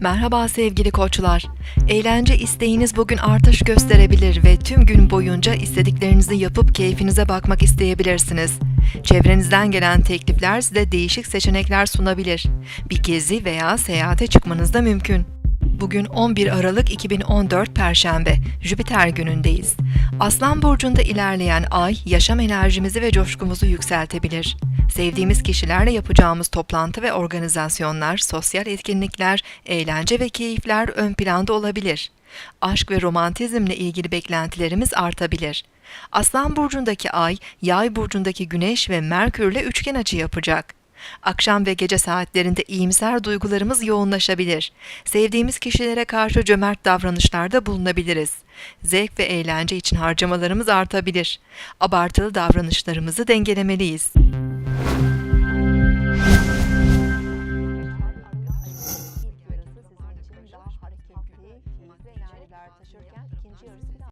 Merhaba sevgili koçlar. Eğlence isteğiniz bugün artış gösterebilir ve tüm gün boyunca istediklerinizi yapıp keyfinize bakmak isteyebilirsiniz. Çevrenizden gelen teklifler size değişik seçenekler sunabilir. Bir gezi veya seyahate çıkmanız da mümkün. Bugün 11 Aralık 2014 Perşembe, Jüpiter günündeyiz. Aslan burcunda ilerleyen ay yaşam enerjimizi ve coşkumuzu yükseltebilir. Sevdiğimiz kişilerle yapacağımız toplantı ve organizasyonlar, sosyal etkinlikler, eğlence ve keyifler ön planda olabilir. Aşk ve romantizmle ilgili beklentilerimiz artabilir. Aslan burcundaki ay, Yay burcundaki Güneş ve Merkürle üçgen açı yapacak. Akşam ve gece saatlerinde iyimser duygularımız yoğunlaşabilir. Sevdiğimiz kişilere karşı cömert davranışlarda bulunabiliriz. Zevk ve eğlence için harcamalarımız artabilir. Abartılı davranışlarımızı dengelemeliyiz. ilk kez taşırken ikinci yarısında